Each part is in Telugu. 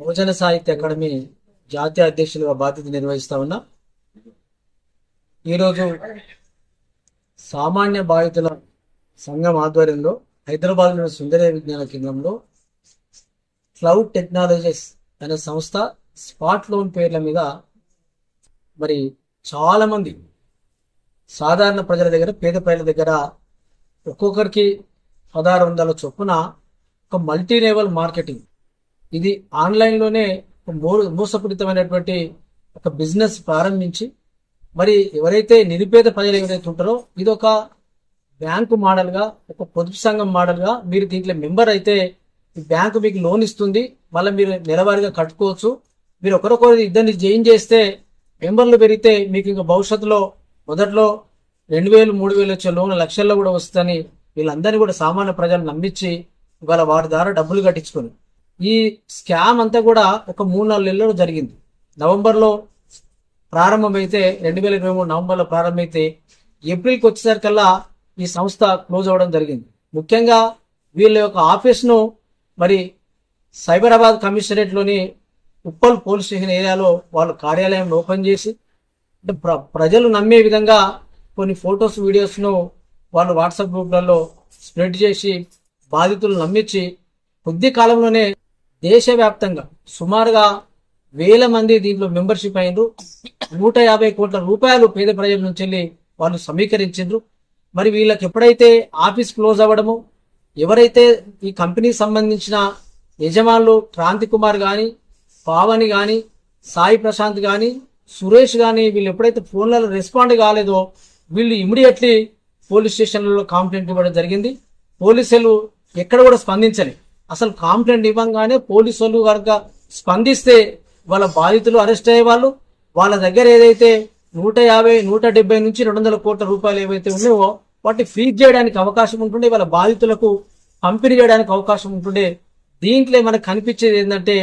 భోజన సాహిత్య అకాడమీ జాతీయ అధ్యక్షులుగా బాధ్యత నిర్వహిస్తా ఉన్నా. ఈరోజు సామాన్య బాధితుల సంఘం ఆధ్వర్యంలో హైదరాబాద్లోని సుందర విజ్ఞాన కేంద్రంలో క్లౌడ్ టెక్నాలజీస్ అనే సంస్థ స్పాట్ లోన్ పేర్ల మీద మరి చాలా మంది సాధారణ ప్రజల దగ్గర పేద ప్రజల దగ్గర ఒక్కొక్కరికి పదహారు వందల చొప్పున ఒక మల్టీ లెవెల్ మార్కెటింగ్ ఇది ఆన్లైన్లోనే మో- మోసపూరితమైనటువంటి ఒక బిజినెస్ ప్రారంభించి మరి ఎవరైతే నిరుపేద ప్రజలు ఎవరైతే ఉంటారో ఇది ఒక బ్యాంకు మోడల్గా ఒక పొదుపు సంఘం మోడల్గా మీరు దీంట్లో మెంబర్ అయితే ఈ బ్యాంకు మీకు లోన్ ఇస్తుంది మళ్ళీ మీరు నెలవారీగా కట్టుకోవచ్చు. మీరు ఒకరొకరు ఇద్దరిని జాయిన్ చేస్తే మెంబర్లు పెరిగితే మీకు ఇంకా భవిష్యత్తులో మొదట్లో రెండు వేలు మూడు వేలు వచ్చే లోన్ లక్షల్లో కూడా వస్తుందని వీళ్ళందరినీ కూడా సామాన్య ప్రజలు నమ్మించి ఇవాళ వారి ద్వారా డబ్బులు కట్టించుకొని ఈ స్కామ్ అంతా కూడా ఒక మూడు నాలుగు నెలల్లో జరిగింది. నవంబర్లో ప్రారంభమైతే రెండు వేల ఇరవై మూడు నవంబర్లో ప్రారంభమైతే ఏప్రిల్కి వచ్చేసరికల్లా ఈ సంస్థ క్లోజ్ అవ్వడం జరిగింది. ముఖ్యంగా వీళ్ళ యొక్క ఆఫీస్ను మరి సైబరాబాద్ కమిషనరేట్లోని ఉప్పల్ పోలీస్ స్టేషన్ ఏరియాలో వాళ్ళ కార్యాలయం ఓపెన్ చేసి అంటే ప్ర ప్రజలు నమ్మే విధంగా కొన్ని ఫొటోస్ వీడియోస్ను వాళ్ళు వాట్సాప్ గ్రూప్లలో స్ప్రెడ్ చేసి బాధితులు నమ్మించి కొద్ది కాలంలోనే దేశవ్యాప్తంగా సుమారుగా వేల మంది దీంట్లో మెంబర్షిప్ అయ్యారు నూట యాభై కోట్ల రూపాయలు పేద ప్రజల నుంచి వెళ్ళి వాళ్ళు సమీకరించారు మరి వీళ్ళకి ఎప్పుడైతే ఆఫీస్ క్లోజ్ అవ్వడము ఎవరైతే ఈ కంపెనీకి సంబంధించిన యజమానులు క్రాంతి కుమార్ కానీ పావని కానీ సాయి ప్రశాంత్ కానీ సురేష్ కానీ వీళ్ళు ఎప్పుడైతే ఫోన్లలో రెస్పాండ్ కాలేదో వీళ్ళు ఇమీడియట్లీ పోలీస్ స్టేషన్లలో కంప్లైంట్ ఇవ్వడం జరిగింది. పోలీసులు ఎక్కడ కూడా స్పందించలే. అసలు కంప్లైంట్ ఇవ్వంగానే పోలీసులు కనుక స్పందిస్తే వాళ్ళ బాధితులు అరెస్ట్ అయ్యేవాళ్ళు వాళ్ళ దగ్గర ఏదైతే నూట యాభై నూట డెబ్బై నుంచి రెండు వందల కోట్ల రూపాయలు ఏవైతే ఉన్నాయో వాటిని ఫ్రీజ్ చేయడానికి అవకాశం ఉంటుండే వాళ్ళ బాధితులకు పంపిణీ చేయడానికి అవకాశం ఉంటుండే. దీంట్లో మనకు కనిపించేది ఏంటంటే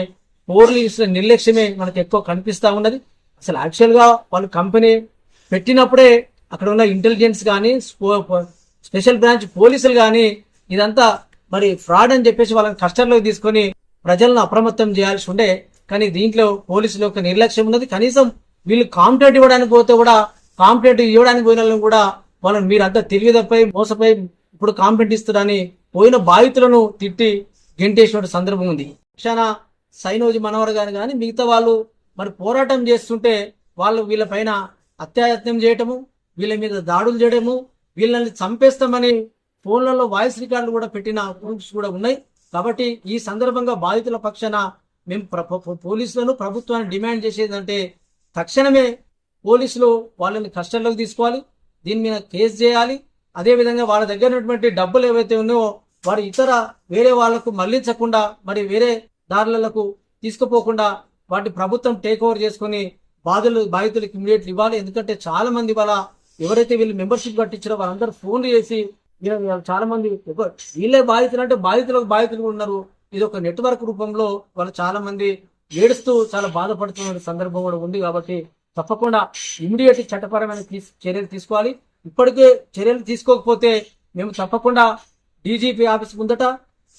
పోలీసుల నిర్లక్ష్యమే మనకు ఎక్కువ కనిపిస్తా ఉన్నది. అసలు యాక్చువల్గా వాళ్ళు కంపెనీ పెట్టినప్పుడే అక్కడ ఉన్న ఇంటెలిజెన్స్ కానీ స్పెషల్ బ్రాంచ్ పోలీసులు కానీ ఇదంతా మరి ఫ్రాడ్ అని చెప్పేసి వాళ్ళని కష్టంలోకి తీసుకొని ప్రజలను అప్రమత్తం చేయాల్సి ఉండే. కానీ దీంట్లో పోలీసుల యొక్క నిర్లక్ష్యం ఉన్నది. కనీసం వీళ్ళు కాంప్లైంట్ ఇవ్వడానికి పోతే కూడా కాంప్లైంట్ ఇవ్వడానికి పోయిన వాళ్ళని కూడా వాళ్ళని మీరంతా తెలివి తప్పై మోసపోయి ఇప్పుడు కాంప్లైంట్ ఇస్తున్నారని పోయిన బాధితులను తిట్టి గెంటేసిన సందర్భం ఉంది. క్షణ సైనోజి మనవర్ గారు కానీ మిగతా వాళ్ళు మరి పోరాటం చేస్తుంటే వాళ్ళు వీళ్ళపైన అత్యాయత్నం చేయటము వీళ్ళ మీద దాడులు చేయడము వీళ్ళని చంపేస్తామని ఫోన్లలో వాయిస్ రికార్డులు కూడా పెట్టిన గ్రూప్స్ కూడా ఉన్నాయి. కాబట్టి ఈ సందర్భంగా బాధితుల పక్షాన మేము ప్ర- పోలీసులను ప్రభుత్వాన్ని డిమాండ్ చేసేదంటే తక్షణమే పోలీసులు వాళ్ళని కస్టడీలోకి తీసుకోవాలి. దీని మీద కేసు చేయాలి. అదేవిధంగా వాళ్ళ దగ్గర ఉన్నటువంటి డబ్బులు ఏవైతే ఉన్నాయో వారి ఇతర వేరే వాళ్ళకు మళ్ళించకుండా మరి వేరే దారులకు తీసుకుపోకుండా వాటి ప్రభుత్వం టేక్ ఓవర్ చేసుకుని బాధలు బాధితులకు ఇమీడియట్ ఇవ్వాలి. ఎందుకంటే చాలా మంది వాళ్ళ ఎవరైతే వీళ్ళు మెంబర్షిప్ కట్టించారో వాళ్ళందరూ ఫోన్లు చేసి చాలా మంది వీళ్ళే బాధితులు అంటే బాధితులకు బాధితులు ఉన్నారు. ఇది ఒక నెట్వర్క్ రూపంలో వాళ్ళు చాలా మంది ఏడుస్తూ చాలా బాధపడుతున్న సందర్భం కూడా ఉంది కాబట్టి తప్పకుండా ఇమీడియట్ చట్టపరమైన తీస్- చర్యలు తీసుకోవాలి. ఇప్పటికే చర్యలు తీసుకోకపోతే మేము తప్పకుండా డీజీపీ ఆఫీస్ ముందట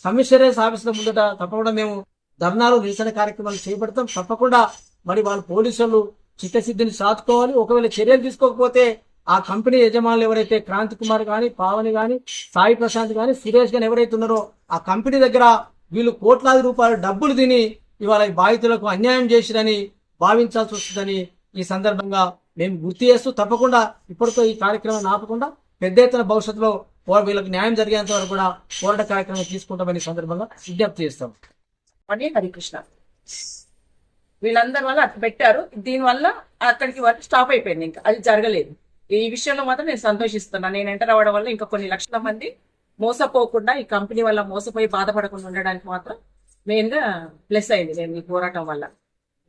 కమిషనరేట్ ఆఫీసుల ముందట తప్పకుండా మేము ధర్నాలు నిరసన కార్యక్రమాలు చేపడతాం. తప్పకుండా మరి వాళ్ళ పోలీసులు చిత్తశుద్ధిని సాధుకోవాలి ఒకవేళ చర్యలు తీసుకోకపోతే ఆ కంపెనీ యజమానులు ఎవరైతే క్రాంతి కుమార్ కానీ పావని కానీ సాయి ప్రశాంత్ కానీ సురేష్ కానీ ఎవరైతే ఉన్నారో ఆ కంపెనీ దగ్గర వీళ్ళు కోట్లాది రూపాయల డబ్బులు తిని ఇవాళ ఈ బాధితులకు అన్యాయం చేసిరని భావించాల్సి వస్తుందని ఈ సందర్భంగా మేము గుర్తు చేస్తూ తప్పకుండా ఇప్పటితో ఈ కార్యక్రమం ఆపకుండా పెద్ద ఎత్తున భవిష్యత్తులో వీళ్ళకి న్యాయం జరిగేంత వరకు కూడా పోరాట కార్యక్రమం తీసుకుంటామని సందర్భంగా విజ్ఞప్తి చేస్తాం. అని హరికృష్ణ వీళ్ళందరి వల్ల అట్లా పెట్టారు. దీని వల్ల అక్కడికి వరకు స్టాప్ అయిపోయింది ఇంకా. అది జరగలేదు. ఈ విషయంలో మాత్రం నేను సంతోషిస్తున్నా. నేను ఎంటర్ అవ్వడం వల్ల ఇంకా కొన్ని లక్షల మంది మోసపోకుండా ఈ కంపెనీ వల్ల మోసపోయి బాధపడకుండా ఉండడానికి మాత్రం మెయిన్గా ప్లస్ అయింది నేను ఈ పోరాటం వల్ల.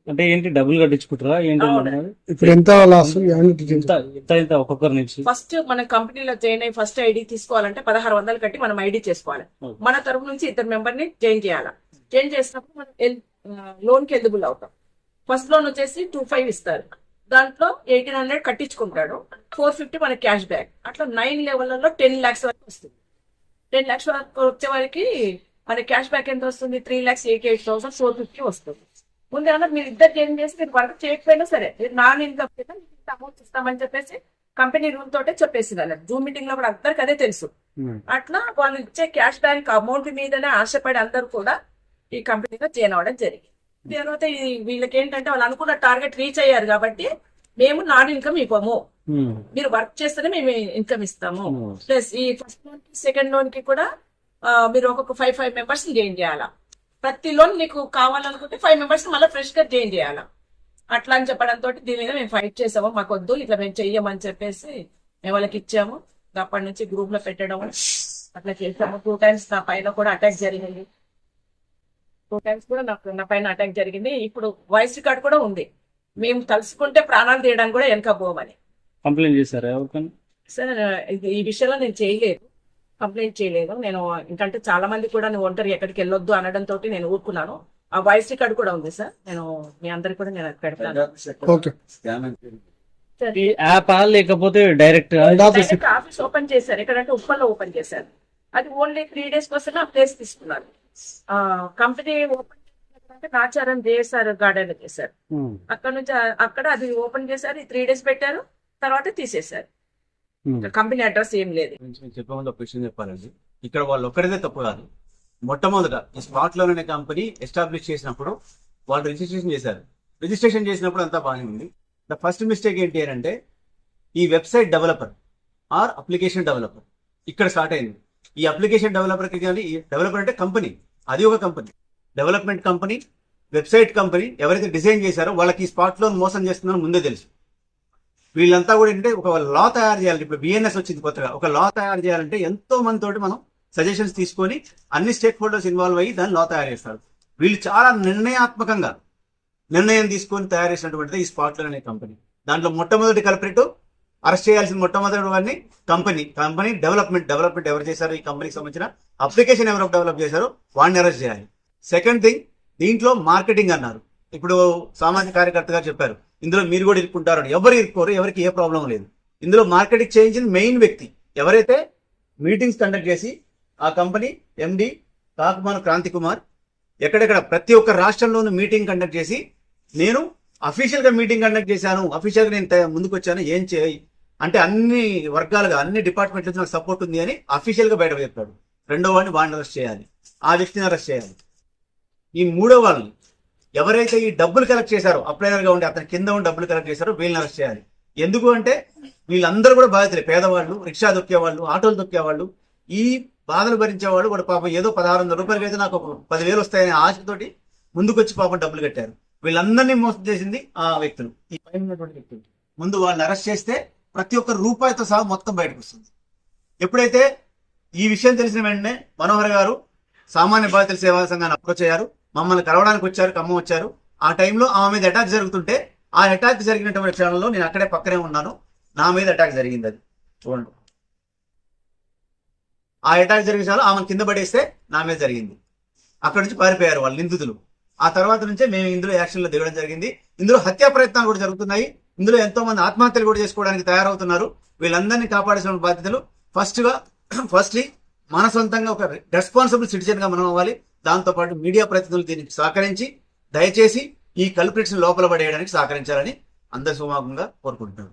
అంటే ఏంటి డబ్బులు కట్టించుకుంటారా ఏంటి అవును. అన్నది? ఇప్పుడు ఎంత లాస్ యూనిట్ ఎంత ఎంత ఎంత ఒక్కొక్కరి నుంచి? ఫస్ట్ మన కంపెనీలో జాయిన్ అయ్యి ఫస్ట్ ఐడి తీసుకోవాలంటే పదహారు వందలు కట్టి మనం ఐడి చేసుకోవాలి. మన తరపు నుంచి ఇద్దరు మెంబర్ని జాయిన్ చేయాలి. జాయిన్ చేసినప్పుడు మనం లోన్కి ఎలిజిబుల్ అవుతాం ఫస్ట్ లోన్ వచ్చేసి టూ ఫైవ్ ఇస్తారు. దాంట్లో ఎయిటీన్ హండ్రెడ్ కట్టించుకుంటాడు. ఫోర్ ఫిఫ్టీ మన క్యాష్ బ్యాక్. అట్లా నైన్ లెవెల్లో టెన్ లాక్స్ వరకు వస్తుంది. టెన్ లాక్స్ వరకు వచ్చే వరకు మన క్యాష్ బ్యాక్ ఎంత వస్తుంది? Three lakhs eighty eight thousand four fifty వస్తుంది. ముందు ఏమన్నా మీరు ఇద్దరు ఏం చేసి మీరు వర్క్ చేయకపోయినా సరే మీరు నాన్ ఇన్కమ్ కింద అమౌంట్ ఇస్తామని చెప్పేసి కంపెనీ రూల్ తోటే చెప్పేసి వాళ్ళకి జూమ్ మీటింగ్లో కూడా అందరికి అదే తెలుసు. అట్లా వాళ్ళు ఇచ్చే క్యాష్ బ్యాక్ అమౌంట్ మీదనే ఆశపడి అందరూ కూడా ఈ కంపెనీలో జాయిన్ అవ్వడం జరిగింది. తర్వాత వీళ్ళకి ఏంటంటే వాళ్ళు అనుకున్న టార్గెట్ రీచ్ అయ్యారు కాబట్టి మేము నాన్ ఇన్కమ్ ఇవ్వము. మీరు వర్క్ చేస్తేనే మేము ఇన్కమ్ ఇస్తాము. Hmm. ప్లస్ ఈ ఫస్ట్ లోన్కి సెకండ్ లోన్కి కూడా మీరు ఒక్కొక్క ఫైవ్ ఫైవ్ మెంబర్స్ జాయిన్ చేయాలా. ప్రతి లోన్ నీకు కావాలనుకుంటే ఫైవ్ మెంబర్స్ మళ్ళీ ఫ్రెష్గా జాయిన్ చేయాలా. అట్లా అని చెప్పడంతో దీని మీద మేము ఫైట్ చేసాము. మాకు వద్దు ఇట్లా మేము చెయ్యమని చెప్పేసి మేము వాళ్ళకి ఇచ్చాము. అప్పటి నుంచి గ్రూప్లో పెట్టడం అట్లా చేసాము. టూ టైమ్స్ నా పైన కూడా అటాక్ జరిగింది. టూ టైమ్స్ కూడా నాకు నా పైన అటాక్ జరిగింది. ఇప్పుడు వాయిస్ రికార్డ్ కూడా ఉంది. మేము తలుసుకుంటే ప్రాణాలు తీయడానికి కూడా వెనక పోమని కంప్లైంట్ చేశారా ఎవరికైనా? సార్ ఇది ఈ విషయంలో నేను చేయలేదు. కంప్లైంట్ చేయలేదు. నేను ఇంకంటే చాలా మంది కూడా నువ్వు ఒంటరి ఎక్కడికి వెళ్ళొద్దు అనడంతో నేను ఊరుకున్నాను. ఆ వాయిస్ రికార్డ్ కూడా ఉంది సార్. నేను మీ అందరికి కూడా నేను పెడతాను. ఓకే. సార్, ఈ యాప్ లేకపోతే direct office direct office? Open చేశారు. ఎక్కడంటే ఉప్పల్లో ఓపెన్ చేశారు. అది ఓన్లీ త్రీ డేస్ కోసం ఆ ప్లేస్ తీసుకున్నారు. Company open Nacharam JSR garden చేశారు. అక్కడ నుంచి అక్కడ అది ఓపెన్ చేశారు త్రీ డేస్ పెట్టారు తర్వాత తీసేశారు. కంపెనీ అడ్రస్ ఏం లేదు. చెప్పే ముందు ఒక విషయం చెప్పాలండి. ఇక్కడ వాళ్ళు ఒక్కరిదే తప్పు కాదు. మొట్టమొదట ఈ స్మార్ట్ లోన్ అనే కంపెనీ ఎస్టాబ్లిష్ చేసినప్పుడు వాళ్ళు రిజిస్ట్రేషన్ చేశారు. రిజిస్ట్రేషన్ చేసినప్పుడు అంతా బాగానే ఉంది. ద ఫస్ట్ మిస్టేక్ ఏంటి అంటే ఈ website developer or application developer ఇక్కడ స్టార్ట్ అయింది. ఈ అప్లికేషన్ డెవలపర్కి కానీ ఈ డెవలపర్ అంటే కంపెనీ. అది ఒక company. Development company website company ఎవరైతే డిజైన్ చేశారో వాళ్ళకి ఈ స్పాట్ లోన్ మోసం చేస్తున్నారని ముందే తెలుసు. వీళ్ళంతా కూడా ఏంటంటే ఒక లా తయారు చేయాలి ఇప్పుడు బిఎన్ఎస్ వచ్చింది కొత్తగా ఒక లా తయారు చేయాలంటే ఎంతో మంది తోటి మనం సజెషన్స్ తీసుకొని అన్ని స్టేక్ హోల్డర్స్ ఇన్వాల్వ్ అయ్యి దాన్ని లా తయారు చేస్తారు. వీళ్ళు చాలా నిర్ణయాత్మకంగా నిర్ణయం తీసుకొని తయారు చేసినటువంటిది ఈ స్పాట్లో అనే కంపెనీ. దాంట్లో మొట్టమొదటి కల్పరేటు అరెస్ట్ చేయాల్సిన మొట్టమొదటి వాడిని కంపెనీ. కంపెనీ డెవలప్మెంట్ డెవలప్మెంట్ ఎవరు చేశారు? ఈ కంపెనీకి సంబంధించిన అప్లికేషన్ ఎవరు డెవలప్ చేశారో? వాడిని అరెస్ట్ చేయాలి. సెకండ్ థింగ్ దీంట్లో మార్కెటింగ్ అన్నారు. ఇప్పుడు సామాజిక కార్యకర్తగా చెప్పారు. ఇందులో మీరు కూడా ఇరుక్కుంటారు ఎవరు ఇరుక్కోరు ఎవరికి ఏ ప్రాబ్లం లేదు. ఇందులో మార్కెటింగ్ చేయించిన మెయిన్ వ్యక్తి ఎవరైతే మీటింగ్స్ కండక్ట్ చేసి ఆ కంపెనీ ఎండి కాకుమాన క్రాంతి కుమార్ ఎక్కడెక్కడ ప్రతి ఒక్క రాష్ట్రంలోనూ మీటింగ్ కండక్ట్ చేసి నేను అఫీషియల్గా మీటింగ్ కండక్ట్ చేశాను అఫీషియల్గా నేను ముందుకు వచ్చాను ఏం చేయి అంటే అన్ని వర్గాలుగా అన్ని డిపార్ట్మెంట్ నాకు సపోర్ట్ ఉంది అని అఫీషియల్గా బయట చెప్పాడు. రెండో వాడిని వాడిని అరెస్ట్ చేయాలి. ఆ వ్యక్తిని అరెస్ట్ చేయాలి. ఈ మూడో వాళ్ళని ఎవరైతే ఈ డబ్బులు కలెక్ట్ చేశారో అప్లైనర్గా ఉండి అతని కింద ఉండి డబ్బులు కలెక్ట్ చేశారో వీళ్ళని అరెస్ట్ చేయాలి. ఎందుకు అంటే వీళ్ళందరూ కూడా బాధితులే. పేదవాళ్ళు రిక్షా దొక్కేవాళ్ళు ఆటోలు దొక్కేవాళ్ళు. ఈ బాధలు భరించేవాళ్ళు కూడా పాపం ఏదో పదహారు వందల రూపాయలకి అయితే నాకు ఒక పదివేలు వస్తాయనే ఆశతోటి ముందుకొచ్చి పాపం డబ్బులు కట్టారు. వీళ్ళందరినీ మోసం చేసింది ఆ వ్యక్తులు. ఈ పైన ఉన్నటువంటి వ్యక్తులు. ముందు వాళ్ళని అరెస్ట్ చేస్తే ప్రతి ఒక్క రూపాయితో సహా మొత్తం బయటకు వస్తుంది. ఎప్పుడైతే ఈ విషయం తెలిసిన వెంటనే మనోహర్ గారు సామాన్య బాధితుల సేవా సంఘాన్ని అప్రోచ్ అయ్యారు. మమ్మల్ని కలవడానికి వచ్చారు ఖమ్మం వచ్చారు. ఆ టైంలో ఆమె మీద అటాక్ జరుగుతుంటే ఆ అటాక్ జరిగినటువంటి క్షణంలో నేను అక్కడే పక్కనే ఉన్నాను. నా మీద అటాక్ జరిగింది అది. చూడండి. ఆ అటాక్ జరిగిన క్షణంలో ఆమెను కింద పడేస్తే నా మీద జరిగింది. అక్కడ నుంచి పారిపోయారు వాళ్ళు నిందితులు. ఆ తర్వాత నుంచే మేము ఇందులో యాక్షన్లో దిగడం జరిగింది. ఇందులో హత్యా ప్రయత్నాలు కూడా జరుగుతున్నాయి. ఇందులో ఎంతో మంది ఆత్మహత్యలు కూడా చేసుకోవడానికి తయారవుతున్నారు. వీళ్ళందరినీ కాపాడాల్సిన బాధ్యతలు ఫస్ట్గా ఫస్ట్లీ మన సొంతంగా ఒక రెస్పాన్సిబుల్ సిటిజన్గా మనం అవ్వాలి. దాంతో పాటు మీడియా ప్రతినిధులు దీనికి సహకరించి దయచేసి ఈ కల్ప్రిట్స్ లోపల పడేయడానికి సహకరించాలని అందరి సుమాగంగా కోరుకుంటున్నాను.